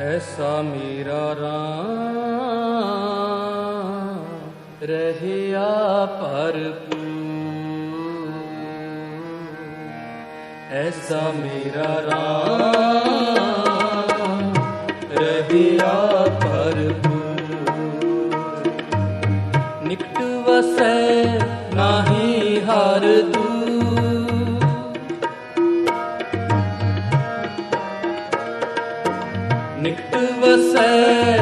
ਐਸਾ ਮੇਰਾ ਰਾਮ, ਰਹਿਆ ਭਰਪੂਰ। ਐਸਾ ਮੇਰਾ ਰਾਮ, ਰਹਿਆ ਭਰਪੂਰ। ਨਿਕਟ ਵਸੈ ਨਾਹੀ ਹਰ ਦੂਰ। ਵਸੈ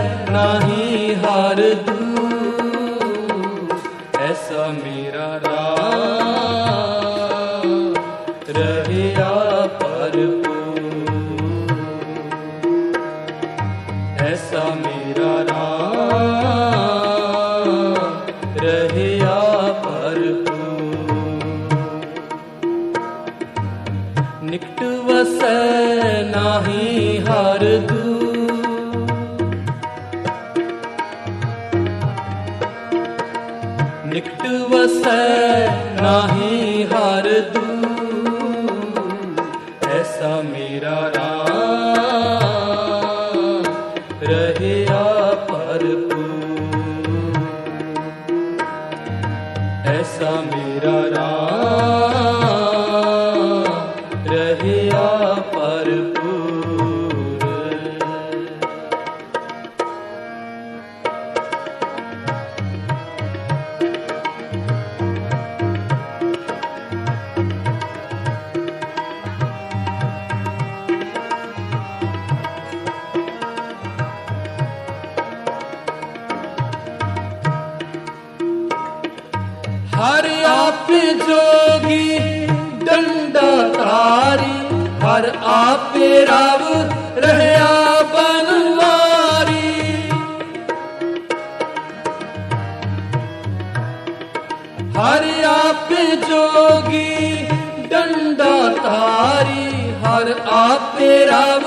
ਨਿਕਟ ਵਸੈ ਨਾਹੀ ਹਰ ਦੂ ਹਰ ਆਪੇ ਜੋਗੀ ਡੰਡਾ ਧਾਰੀ, ਹਰ ਆਪੇ ਰਵ ਰਹਿਆ ਬਨਵਾਰੀ। ਹਰ ਆਪੇ ਜੋਗੀ ਡੰਡਾ ਧਾਰੀ, ਹਰ ਆਪੇ ਰਵ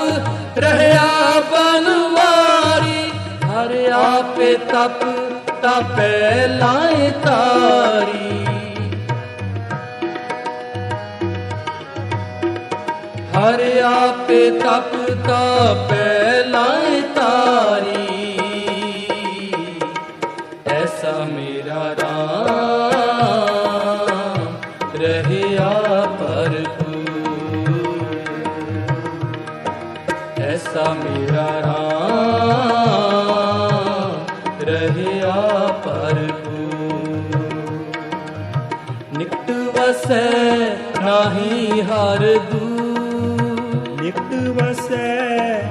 ਰਹਿਆ ਬਨਵਾਰੀ। ਹਰ ਆਪੇ ਤਪ ਤਪੈ ਲਾਇ ਤਾਰੀ। ਹਰ ਆਪੇ ਤਪ ਤਾਂ ਲਾਇ ਨਾਹੀ ਹਰ ਦੂ ਨਿਕਟ ਵਸੈ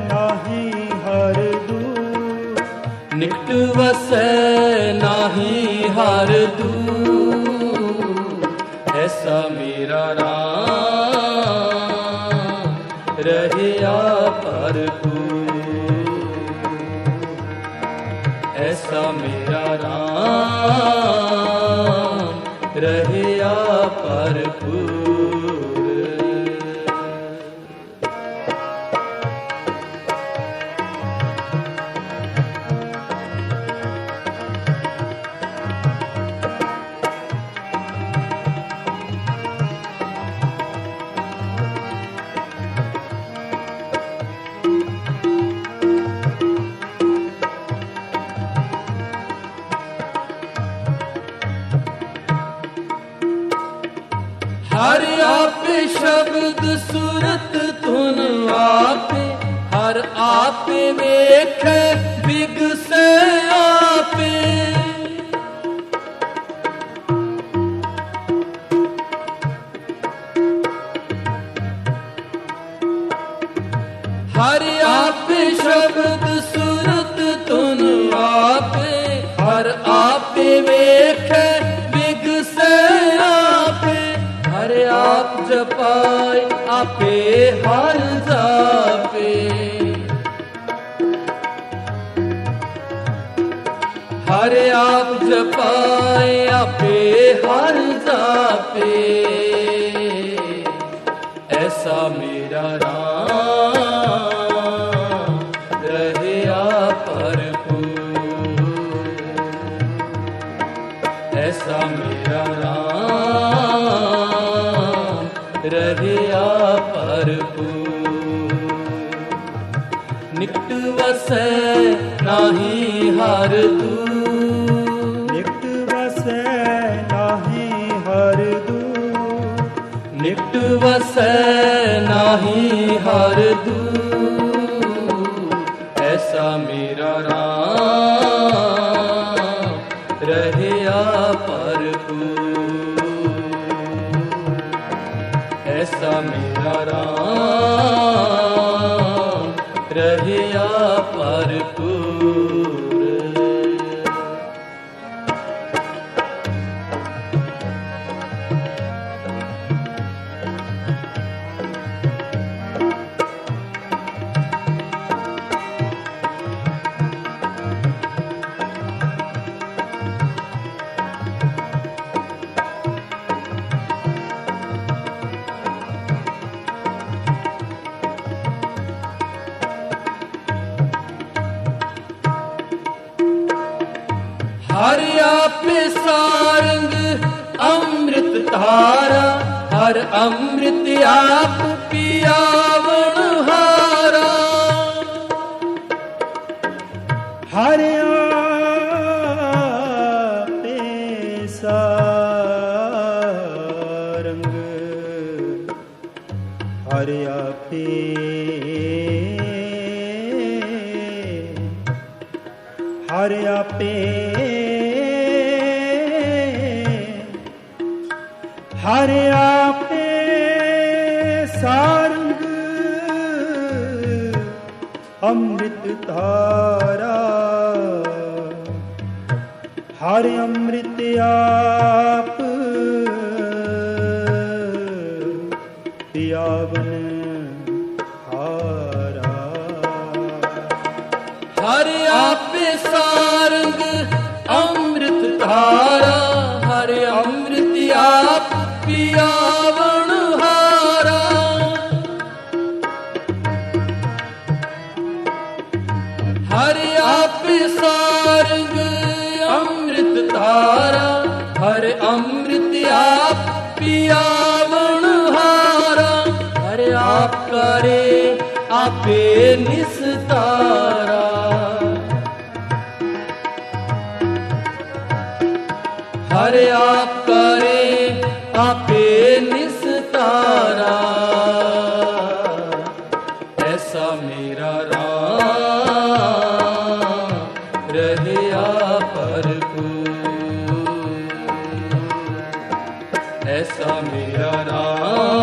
ਨਾਹੀ ਹਰ ਦੂਰ ਨਿਕਟ ਵਸੈ ਨਾਹੀ ਹਰ ਦੂ ਐਸਾ ਮੇਰਾ ਰਾਮ ਰਹਿਆ ਭਰਪੂਰ ਐਸਾ ਮੇਰਾ ਰਾਮ ਰਹਿਆ ਸ਼ਬਦ ਸੁਰਤ ਧੁਨ ਆਪੇ ਹਰ ਆਪੇ ਵੇਖੈ ਬਿਗਸੈ ਆਪੇ। ਹਰ ਆਪੇ ਸ਼ਬਦ ਆਪੇ, ਹਰ ਜਾਪੇ। ਹਰ ਆਪ ਜਪਾਇ ਆਪੇ, ਹਰ ਜਾਪੇ। ਐਸਾ ਮੇਰਾ ਰਾਮ ਰਹਿਆ ਭਰਪੂਰ। ਐਸਾ ਮੇਰਾ ਰਾਮ ਰਹਿਆ ਭਰਪੂਰ। ਨਿਕਟ ਵਸੈ ਨਾਹੀ ਹਰ ਦੂਰ। ਨਿਕਟ ਵਸੈ ਨਾਹੀ ਹਰ ਦੂਰ। ਨਿਕਟ ਵਸੈ ਨਾਹੀ ਹਰ ਦੂਰ। ਐਸਾ ਮੇਰਾ ਰਾਮ ਅੰਮ੍ਰਿਤ ਧਾਰਾ ਹਰ ਅੰਮ੍ਰਿਤ ਆਪ ਪਿਆਵਣ ਹਾਰਾ। ਹਰ ਆਪੇ ਸਾਰੰਗ। ਹਰ ਆਪੇ ਹਰ ਆਪੇ ਸਾਰੰਗ। ਅੰਮ੍ਰਿਤ ਧਾਰਾ। ਹਰ ਅੰਮ੍ਰਿਤ ਆਪ ਪਿਆਵਨ ਹਾਰਾ। ਹਰ ਆਪੇ ਸਾਰੰਗ, ਅੰਮ੍ਰਿਤ ਧਾਰਾ। ਹਰ ਅੰਮ੍ਰਿਤ ਆਪ ਪਿਆਵਣ ਹਾਰਾ। ਹਰ ਆਪੇ ਸਾਰੰਗ ਅੰਮ੍ਰਿਤ ਧਾਰਾ। ਹਰ ਅੰਮ੍ਰਿਤ ਆਪ ਪਿਆਵਣ ਹਾਰਾ। ਹਰ ਆਪ ਕਰੇ ਆਪੇ ਨਿਸਤਾਰਾ ਐਸਾ ਮੇਰਾ ਰਾਮ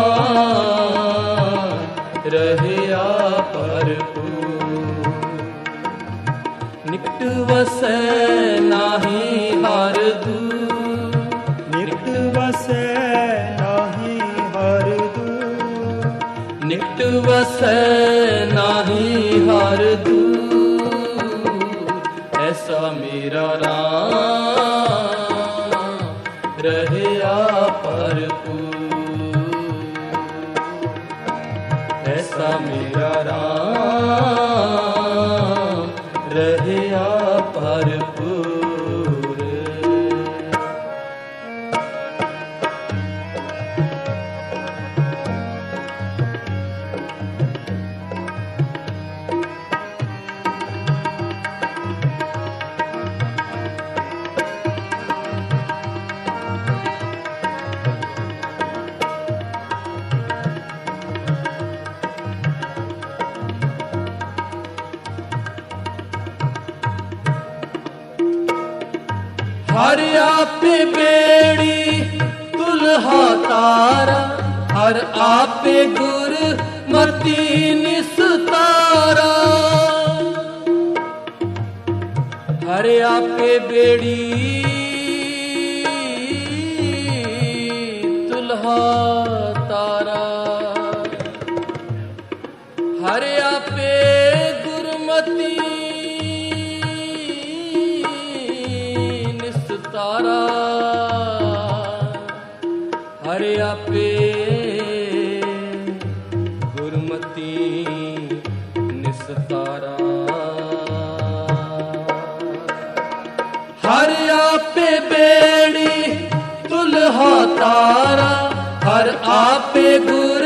ਰਹਿਆ ਭਰਪੂਰ ਨਿਕਟ ਵਸੈ ਨਾਹੀ ਹਰ ਨਿਕਟ ਵਸੈ ਨਾਹੀ ਹਰ ਦੂਰ ਨਿਕਟ ਵਸੈ ਨਾਹੀ ਹਰ ਦੂਰ ਐਸਾ ਮੇਰਾ ਰਾਮ ਹਰ ਆਪੇ ਬੇੜੀ ਤੁਲਹਾ ਤਾਰਾ। ਹਰ ਆਪੇ ਗੁਰ ਮਤੀ ਨਿਸਤਾਰਾ। ਹਰ ਆਪੇ ਬੇੜੀ ਤੁਲਹਾ ਤੁਲਹਾ ਹਰ ਆਪੇ ਗੁਰ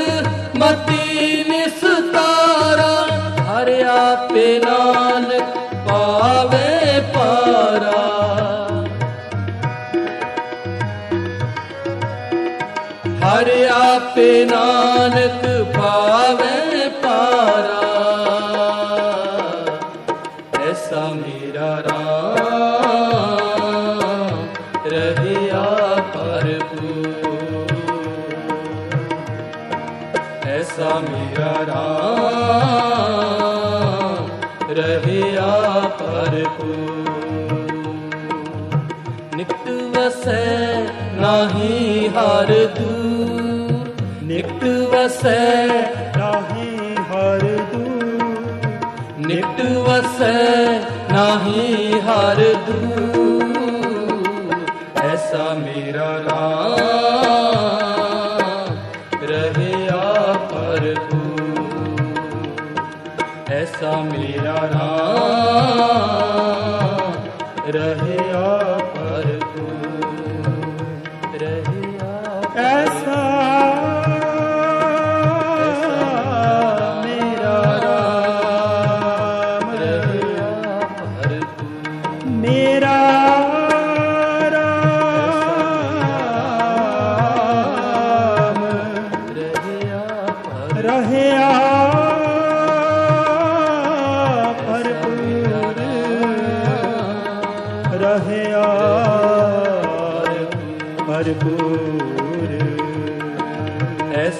ਮਤੀ ਨਿਸਤਾਰਾ ਹਰ ਆਪ ਆਪੇ ਨਾਨਕ ਪਾਵੇ ਪਾਰਾ। ਹਰ ਆਪੇ ਨਾਨਕ ਪਾਵੇ ਪਾਰਾ। ਰਹਿਆ ਭਰਪੂਰ। ਨਿਕਟ ਵਸੈ ਨਾਹੀ ਹਰ ਦੂਰ। ਨਿਕਟ ਵਸੈ ਨਾਹੀ ਹਰ ਦੂਰ। ਨਿਕਟ ਵਸੈ ਨਾਹੀ ਹਰ ਦੂਰ। ਐਸਾ ਮੇਰਾ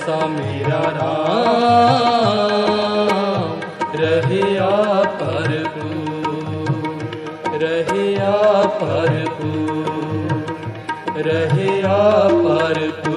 ਐਸਾ ਮੇਰਾ ਰਾਮ ਰਹਿਆ ਭਰਪੂ ਰਹਿਆ ਭਰਪੂ ਰਹਿਆ ਭਰਪੂ